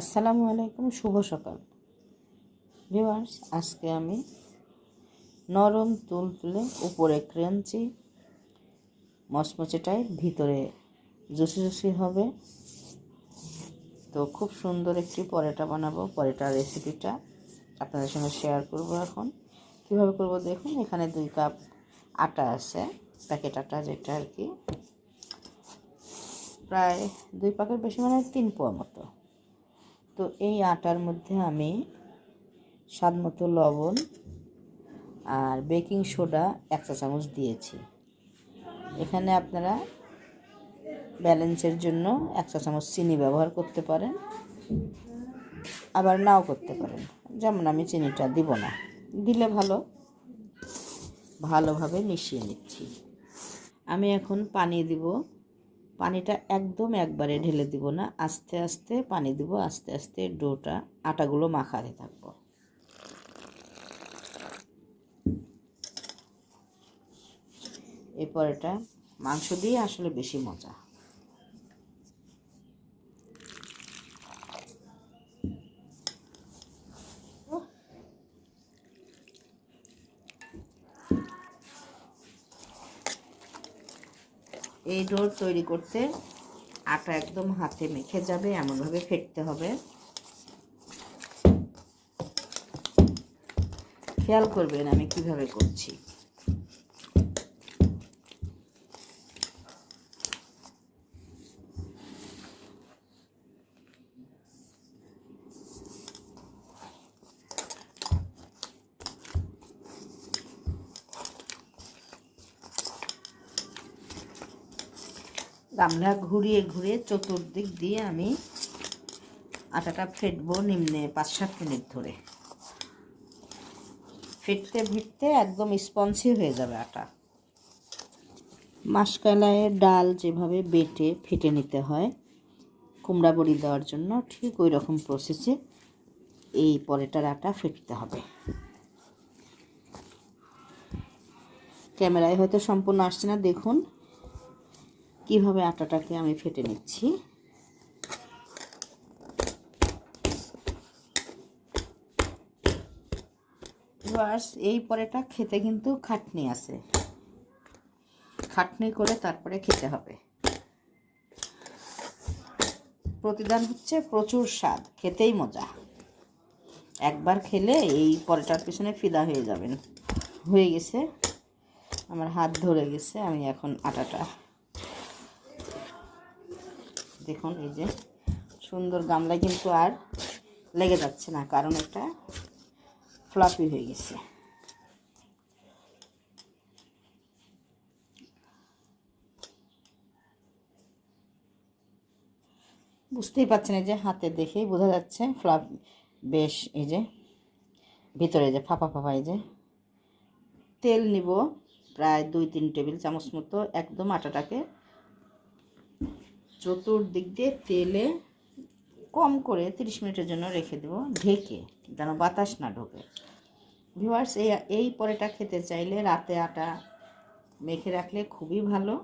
আসসালামু আলাইকুম, শুভ সকাল। ভিউয়ার্স, আজকে আমি নরম তুল তুলে উপরে ক্রেঞ্চি মচমচেটাই ভিতরে জুসি জুসি হবে। তো খুব সুন্দর একটি পরোটা বানাবো। পরোটার রেসিপিটা আপনাদের সঙ্গে শেয়ার করব এখন। কীভাবে করব দেখুন, এখানে দুই কাপ আটা আছে, প্যাকেট আটা যেটা আর কি। প্রায় দুই প্যাকেট বেশি মানে তিন পোয়া মতো। তো এই আটার মধ্যে আমি স্বাদ মতো লবণ আর বেকিং সোডা এক চামচ দিয়েছি। এখানে আপনারা ব্যালেন্সের জন্য এক চামচ চিনি ব্যবহার করতে পারেন, আবার নাও করতে পারেন। যেমন আমি চিনিটা দিব না। দিলে ভালো, ভালোভাবে মিশিয়ে নিচ্ছি। আমি এখন পানি দিব পানিটা একদম একবারে ঢেলে দিব না, আস্তে আস্তে পানি দিব, আস্তে আস্তে ডোটা, আটাগুলো মাখাতে থাকব। এরপর এটা মাংস দিয়ে আসলে বেশি মজা। এই ডোর তৈরি করতে আটা একদম হাতে মেখে যাবে, এমনভাবে ফেটতে হবে। খেয়াল করবেন আমি কীভাবে করছি। গামলা ঘুরিয়ে ঘুরিয়ে চতুর্দিক দিয়ে আমি আটাটা ফেটবো নিম্নে পাঁচ সাত মিনিট ধরে। ফেটতে ফিটতে একদম স্পঞ্জি হয়ে যাবে আটা। মাসকালাইয়ের ডাল যেভাবে বেটে ফেটে নিতে হয়, কুমড়া বড়ি দেওয়ার জন্য ঠিক ওই রকম প্রসেসে এই পরেটার আটা ফেটতে হবে। ক্যামেরায় হয়তো সম্পূর্ণ আসছে না, দেখুন। কীভাবে আটাটাকে আমি ফেটে নিচ্ছি? এই পরেটা খেতে কিন্তু খাটনি আছে। খাটনি করে তারপরে খেতে হবে। প্রতিদান হচ্ছে প্রচুর স্বাদ, খেতেই মজা। একবার খেলে এই পরেটার পিছনে ফিদা হয়ে যাবেন। হয়ে গেছে। আমার হাত ধরে গেছে, আমি এখন আটাটা দেখুন, এই যে সুন্দর গামলা কিন্তু আর লেগে যাচ্ছে না, কারণ এটা ফ্লাপি হয়ে গেছে। বুঝতেই পারছেন এই যে হাতে দেখেই বোঝা যাচ্ছে ফ্লাপ বেশ, এই যে ভিতরে যে ফাঁপা ফাঁপা, এই যে তেল নিব, প্রায় দুই তিন টেবিল চামচ মতো, একদম আটাটাকে চতুর্দিক দিয়ে তেলে কম করে তিরিশ মিনিটের জন্য রেখে দেবো, ঢেকে, যেন বাতাস না ঢোকে। ভিউয়ার্স এই এই পরেটা খেতে চাইলে রাতে আটা মেখে রাখলে খুবই ভালো।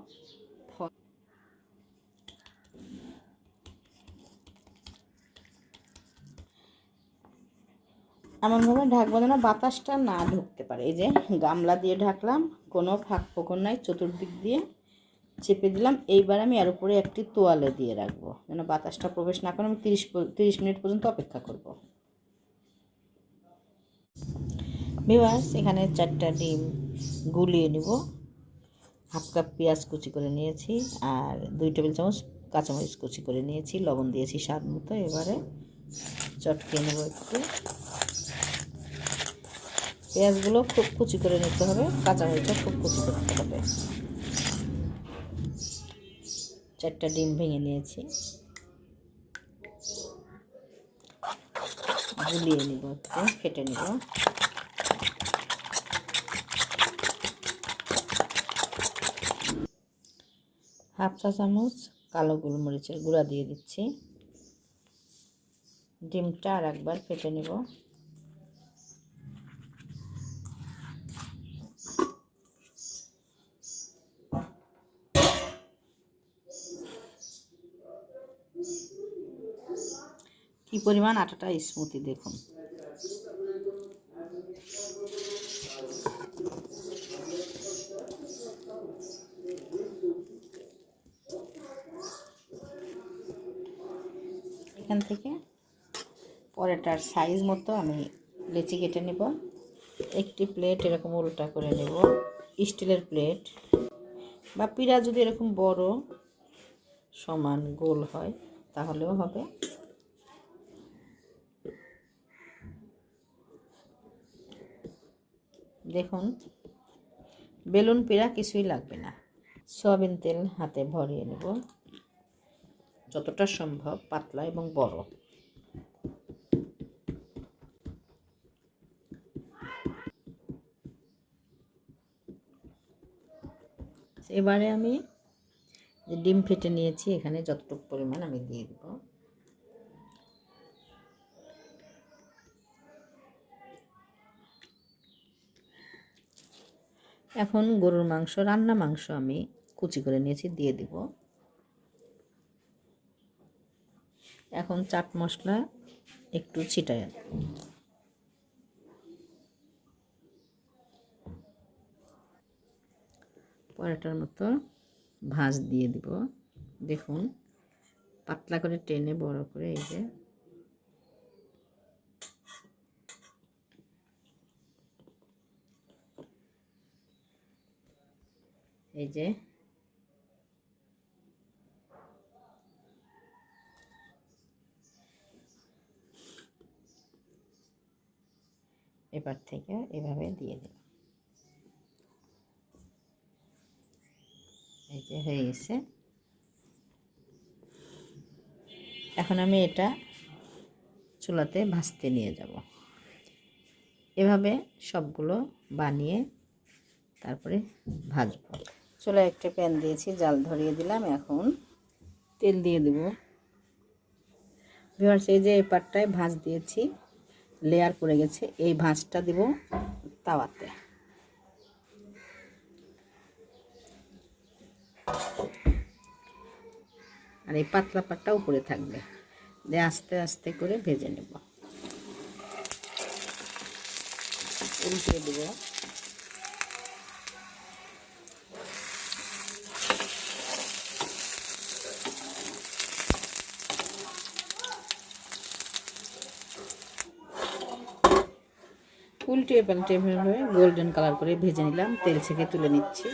এমনভাবে ঢাকবো যেন বাতাসটা না ঢুকতে পারে। এই যে গামলা দিয়ে ঢাকলাম, কোনো ফাঁক ফোকর নাই, চতুর্দিক দিয়ে। চেপে দিলাম। এইবার আমি এর উপরে একটি তোয়ালে দিয়ে রাখব। যেন বাতাসটা প্রবেশ না করে আমি তিরিশ তিরিশ মিনিট পর্যন্ত অপেক্ষা করব। বিবাস এখানে চারটা ডিম গুলিয়ে নিব। হাফ কাপ পেঁয়াজ কুচি করে নিয়েছি আর দুই টেবিল চামচ কাঁচামরিচ কুচি করে নিয়েছি। লবণ দিয়েছি স্বাদ মতো। এবারে চটকে নেব একটু। পেঁয়াজগুলো খুব কুচি করে নিতে হবে। কাঁচামরিচটা খুব কুচি করতে হবে। চারটা ডিম ভেঙে নিয়েছি। গুলিয়ে নিব একটু, ফেটে নিব। হাফ চা চামচ কালো গোলমরিচের গুঁড়া দিয়ে দিচ্ছি। ডিমটা আর একবার ফেটে নেব। পরিমাণ আটাটা স্মুথি দেখুন। এখান থেকে পরেটার সাইজ মতো আমি লেচি কেটে নেব। একটি প্লেট এরকম উল্টা করে নেব, স্টিলের প্লেট বা পিড়া যদি এরকম বড়, সমান গোল হয়, তাহলেও হবে। দেখুন, বেলুন পিড়া কিছুই লাগবে না। সয়াবিন তেল হাতে ভরিয়ে নেব। যতটা সম্ভব পাতলা এবং বড়। এবারে আমি যে ডিম ফেটে নিয়েছি, এখানে যতটুকু পরিমাণ আমি দিয়ে দেব। এখন গরুর মাংস, রান্না মাংস আমি কুচি করে নিয়েছি, দিয়ে দিব। এখন চাট মশলা একটু ছিটায় পরোটার মতো ভাঁজ দিয়ে দিব। দেখুন, পাতলা করে টেনে বড় করে এই যে এই যে। এবার থেকে এভাবে দিয়ে দিলাম এই যে হয়ে গেছে। এখন আমি এটা চুলাতে ভাজতে নিয়ে যাব। এভাবে সবগুলো বানিয়ে তারপরে ভাজবো। চুলায় একটা প্যান দিয়েছি, জাল ধরিয়ে দিলাম, এখন তেল দিয়ে দেব। ভিওয়ার্স এই যে এই পাটটায় ভাঁজ দিয়েছি লেয়ার পড়ে গেছে, এই ভাঁজটা দেব তাওয়াতে। আর এই পাতলা পাটটা উপরে থাকবে, দিয়ে আস্তে আস্তে করে ভেজে নেব। উল্টিয়ে দেব। উল্টিয়ে পাল্টে এভাবে গোল্ডেন কালার করে ভেজে নিলাম তেল ছেঁকে তুলে নিচ্ছি।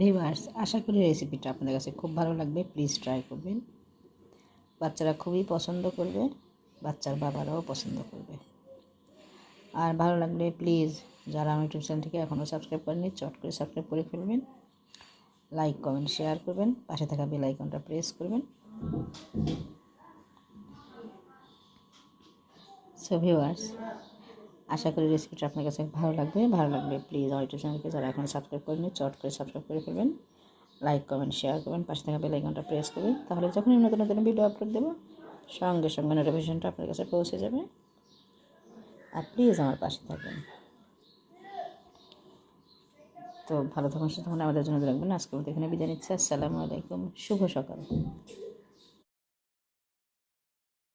ভিভার্স আশা করি রেসিপিটা আপনাদের কাছে খুব ভালো লাগবে। প্লিজ ট্রাই করবেন। বাচ্চারা খুবই পছন্দ করবে, বাচ্চার বাবারাও পছন্দ করবে। আর ভালো লাগলে প্লিজ যারা আমার ইউটিউব চ্যানেলটিকে এখনও সাবস্ক্রাইব করেনি চট করে সাবস্ক্রাইব করে ফেলবেন। লাইক কমেন্ট শেয়ার করবেন। পাশে থাকা বেল আইকনটা প্রেস করবেন। সো ভিউয়ার্স আশা করি রেসিপিটা আপনার কাছে ভালো লাগবে। ভালো লাগবে প্লিজ আমার ইউটিউব চ্যানেলকে যারা এখন সাবস্ক্রাইব করেনি চট করে সাবস্ক্রাইব করে ফেলবেন। লাইক কমেন্ট শেয়ার করবেন। পাশে থাকা বেল আইকনটা প্রেস করবেন। তাহলে যখনই নতুন নতুন ভিডিও আপলোড দেবো, সঙ্গে সঙ্গে নোটিফিকেশনটা আপনার কাছে পৌঁছে যাবে। আর প্লিজ আমার পাশে থাকবেন। তো ভালো থাকুন থাকুন। আমাদের জন্য রাখবেন। মতো এখানে বিদায় নিচ্ছি। আসসালামু আলাইকুম। শুভ সকাল।